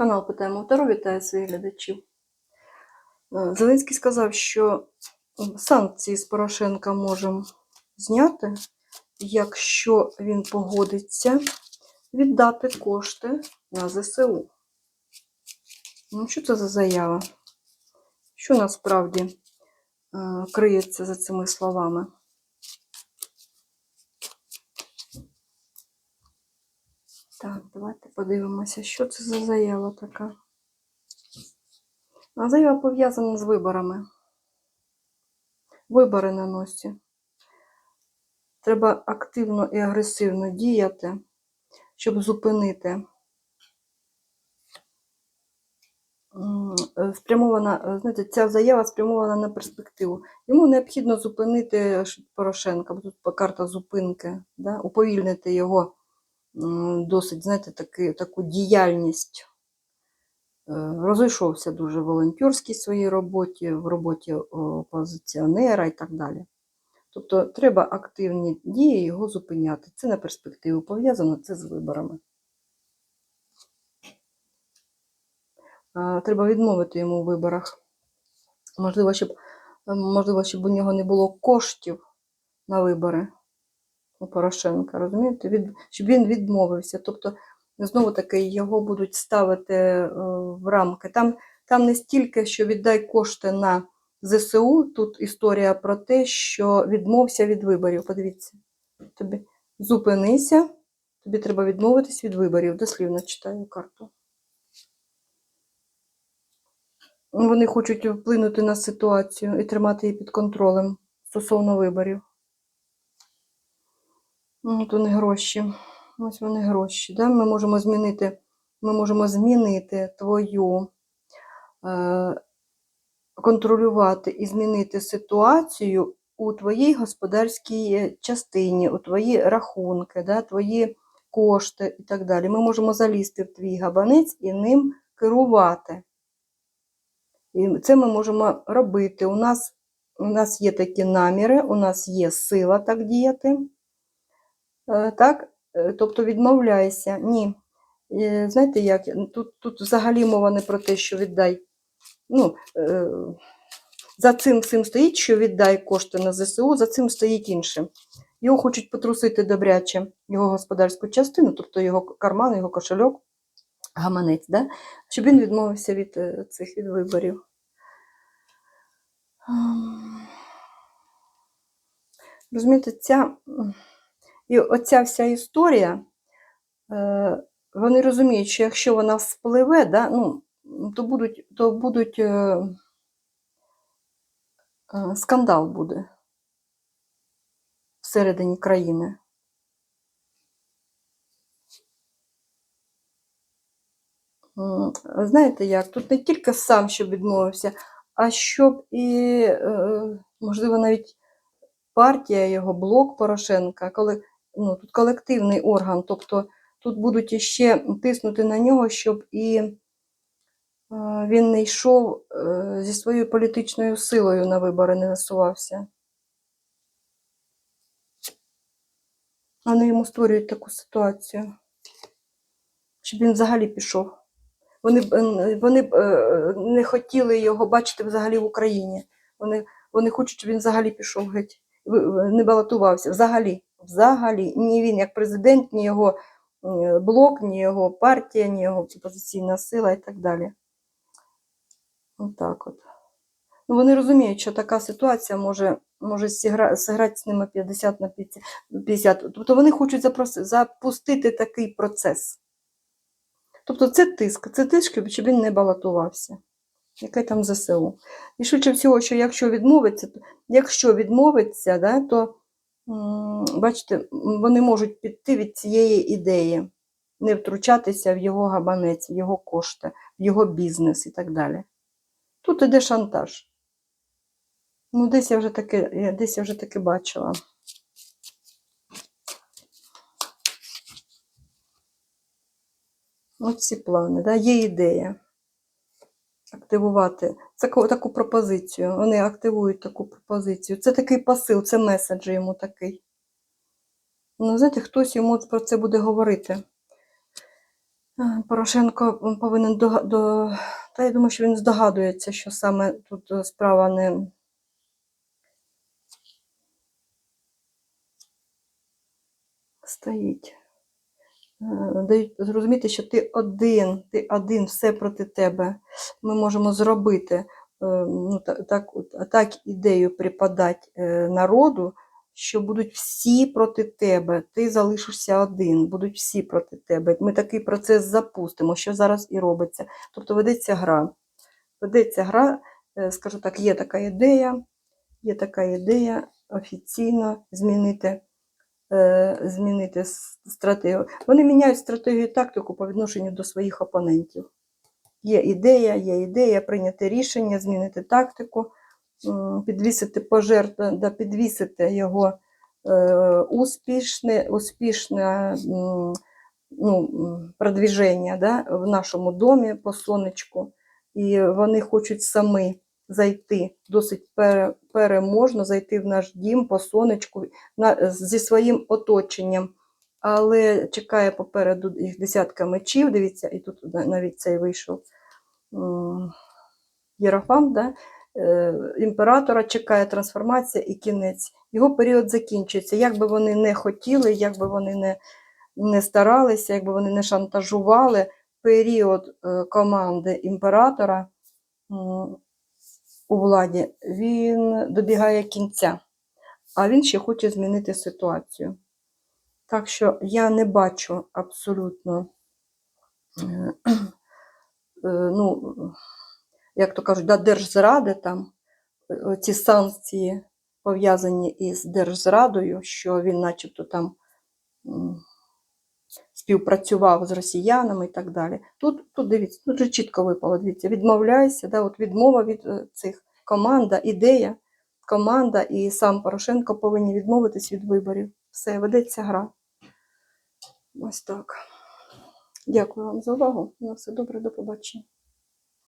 Канал Питаємо Таро вітає своїх глядачів. Е, Зеленський сказав, що санкції з Порошенка можемо зняти, якщо він погодиться віддати кошти на ЗСУ. Ну, що це за заява? Що насправді е, криється за цими словами? Так, давайте подивимося, що це за заява така. А заява пов'язана з виборами. Вибори на носі. Треба активно і агресивно діяти, щоб зупинити. Е, Спрямована, е, знаєте, ця заява спрямована на перспективу. Йому необхідно зупинити Порошенка, бо тут карта зупинки, да? уповільнити його досить, знаєте, таки, таку діяльність. Е, Розійшовся дуже в волонтерській своїй роботі, в роботі опозиціонера і так далі. Тобто треба активні дії його зупиняти. Це на перспективу пов'язано це з виборами. Треба відмовити йому у виборах. Можливо, щоб, е, можливо, щоб у нього не було коштів на вибори Порошенка, розумієте? Від, щоб він відмовився. Тобто, знову таки, його будуть ставити е, в рамки. Там, там не стільки, що віддай кошти на ЗСУ, тут історія про те, що відмовся від виборів. Подивіться, тобі зупинися, тобі треба відмовитись від виборів. Дослівно читаю карту. Вони хочуть вплинути на ситуацію і тримати її під контролем стосовно виборів. Ну, От вони гроші. Ось вони гроші. Да? Ми можемо змінити, ми можемо змінити твою, е, контролювати і змінити ситуацію у твоїй господарській частині, у твої рахунки, да? твої кошти і так далі. Ми можемо залізти в твій габанець і ним керувати. І це ми можемо робити. У нас, у нас є такі наміри, у нас є сила так діяти. Е, Так? Е, Тобто відмовляйся. Ні. Е, Знаєте як? Тут, тут взагалі мова не про те, що віддай. Ну, за цим всім стоїть, що віддай кошти на ЗСУ, за цим стоїть інше. Його хочуть потрусити добряче, його господарську частину, тобто його карман, його кошельок, гаманець, да? щоб він відмовився від цих від виборів. Ем, Розумієте, ця, і оця вся історія, е, вони розуміють, що якщо вона вспливе, да, ну, то будуть, то будуть е, е, скандал буде всередині країни. Знаєте як? Тут не тільки сам, щоб відмовився, а щоб і, можливо, навіть партія його, блок Порошенка, коли, ну, тут колективний орган, тобто тут будуть іще тиснути на нього, щоб і е, він не йшов е, зі своєю політичною силою на вибори, не насувався. Вони йому створюють таку ситуацію, щоб він взагалі пішов. Вони, е, вони не хотіли його бачити взагалі в Україні. Вони, вони хочуть, щоб він взагалі пішов геть. Не балотувався. Взагалі. Взагалі. Ні він як президент, ні його е, блок, ні його партія, ні його опозиційна сила і так далі. Отак от. Ну, вони розуміють, що така ситуація може, може зіграти з ними 50 на 50. Тобто вони хочуть запроси- запустити такий процес. Тобто це тиск, це тиск, щоб- він не балотувався. Яке там ЗСУ. І швидше всього, що якщо відмовиться, якщо відмовиться, да, то бачите, вони можуть піти від цієї ідеї, не втручатися в його габанець, в його кошти, в його бізнес і так далі. Тут іде шантаж. Ну, десь я вже таке, десь я вже таке бачила. Ось ці плани, да? є ідея активувати таку, таку пропозицію. Вони активують таку пропозицію. Це такий посил, це меседж йому такий. Ну, знаєте, хтось йому про це буде говорити. Е, Порошенко повинен до, до... Та я думаю, що він здогадується, що саме тут е, справа не. Стоїть. Е, Дають зрозуміти, що ти один, ти один, все проти тебе. Ми можемо зробити е, ну, та- так, так ідею припадати е, народу, що будуть всі проти тебе, ти залишишся один, будуть всі проти тебе. Ми такий процес запустимо, що зараз і робиться. Тобто ведеться гра. Ведеться гра, скажу так, є така ідея, є така ідея офіційно змінити, змінити с- стратегію. Вони міняють стратегію і тактику по відношенню до своїх опонентів. Є ідея, є ідея прийняти рішення, змінити тактику, підвісити пожертву, да, підвісити його е, успішне, успішне ну, продвіження да, в нашому домі по сонечку. І вони хочуть самі зайти досить пере- переможно, зайти в наш дім по сонечку на, зі своїм оточенням. Але чекає попереду їх десятка мечів. Дивіться, і тут навіть цей вийшов м, да? е, імператора чекає трансформація і кінець. Його період закінчується. Як би вони не хотіли, як би вони не, не старалися, як би вони не шантажували, період е, команди імператора у владі він добігає кінця, а він ще хоче змінити ситуацію. Так що я не бачу абсолютно, е, е, ну, як то кажуть, да, держзради там, е, ці санкції пов'язані із держзрадою, що він начебто там співпрацював з росіянами і так далі. Тут, тут дивіться, тут же чітко випало, дивіться, відмовляйся, да, от відмова від е, цих команда, ідея, команда і сам Порошенко повинні відмовитись від виборів. Все, ведеться гра. Ось так. Дякую вам за увагу. На все добре, до побачення.